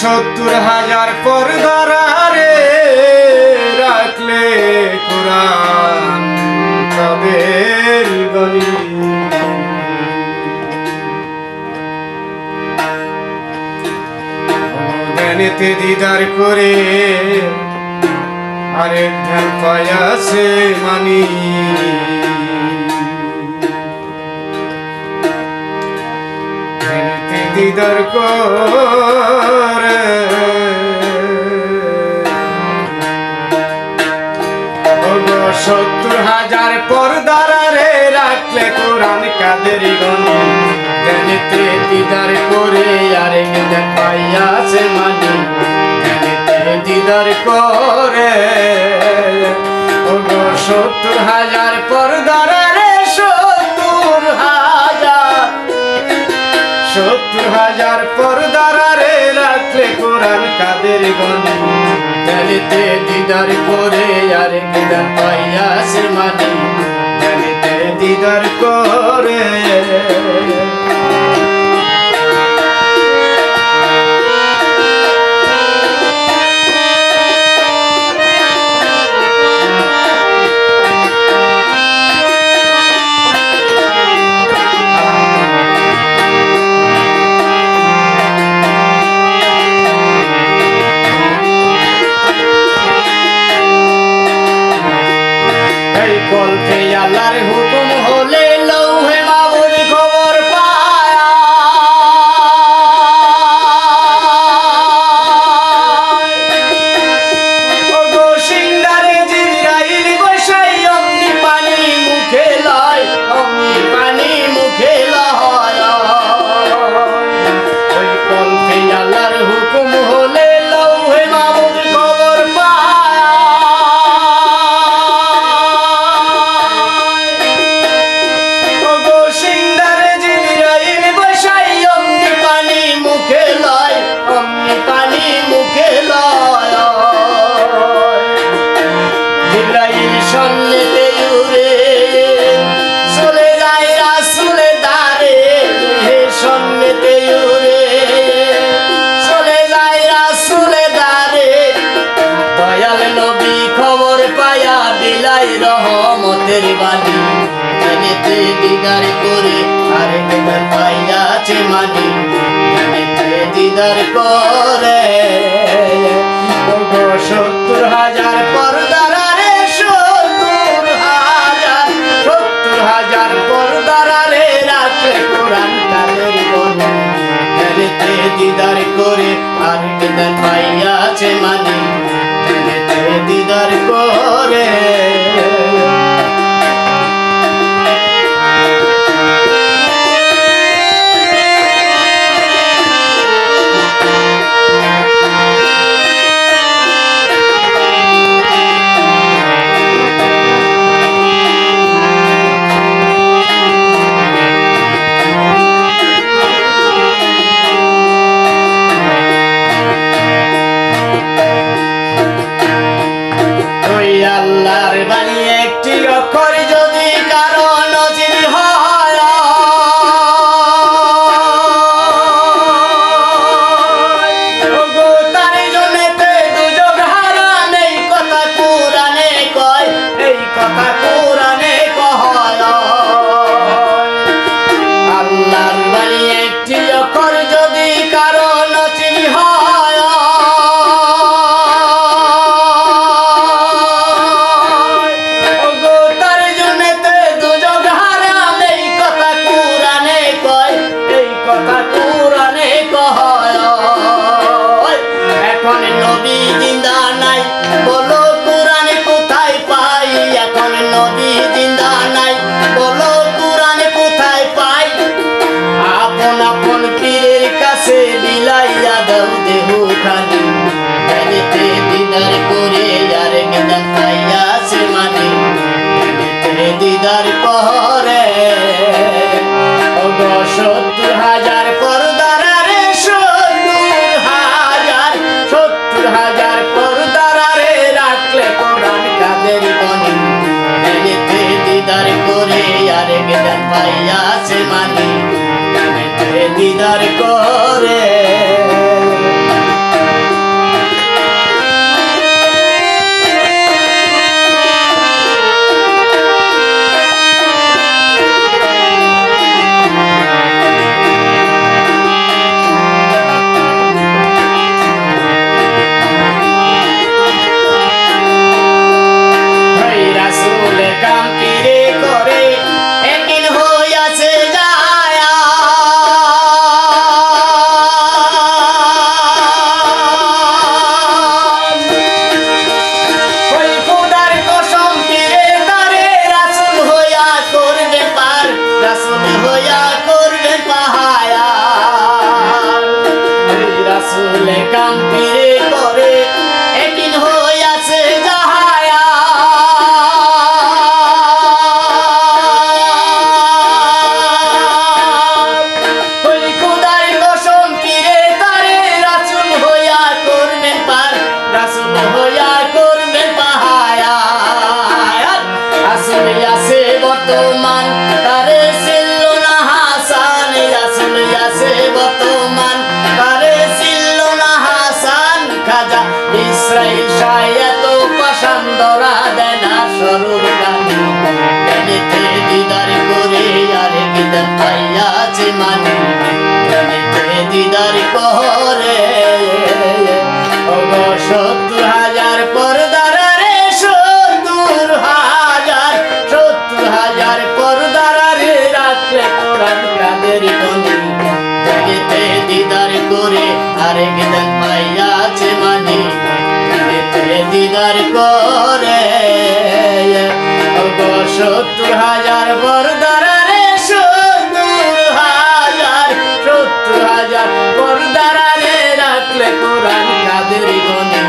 সত্তর হাজার পর পরদারে রাখলে কোরআন তাদের দিদার করে আরেক ধ্যান পায়াছে মানি। দিদার করে। সত্তর হাজার পরদারে রাখলে কোরআন কাদের জ্ঞানেতে দিদার করে ধ্যান পাইয়াছে মানি। দিদার করে। সত্তর হাজার পরদারে হাজার পরদারে রাখলে কোরআন কাদের গনে জানিতে দিদার করে আর কিদার পাইয়াছে মানে জানিতে দিদার করে। কল্পে আল্লাহর হুকুম সত্তর হাজার পরদারে সত্তর হাজার সত্তর হাজার পরদারে রাখলে কোরআন জানেতে দিদার করে আর দিদার হারাইয়াছে মানি দিদার কর মানে দিদার করে সত্তর হাজার পরদারা রে সত্তর হাজার সত্তর হাজার পরদারা রে রাখলে কোরআন কাদের গনি জানিতে দিদার করে আরে গিদার পাইয়াছে জানিতে দিদার করে সত্তর হাজার রাখলে কোরআন কাদের গনে?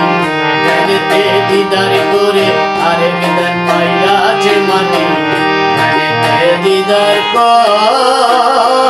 জানিতে দিদার করে আরে বিদান পাইয়াছে মানে? জানিতে দিদার করে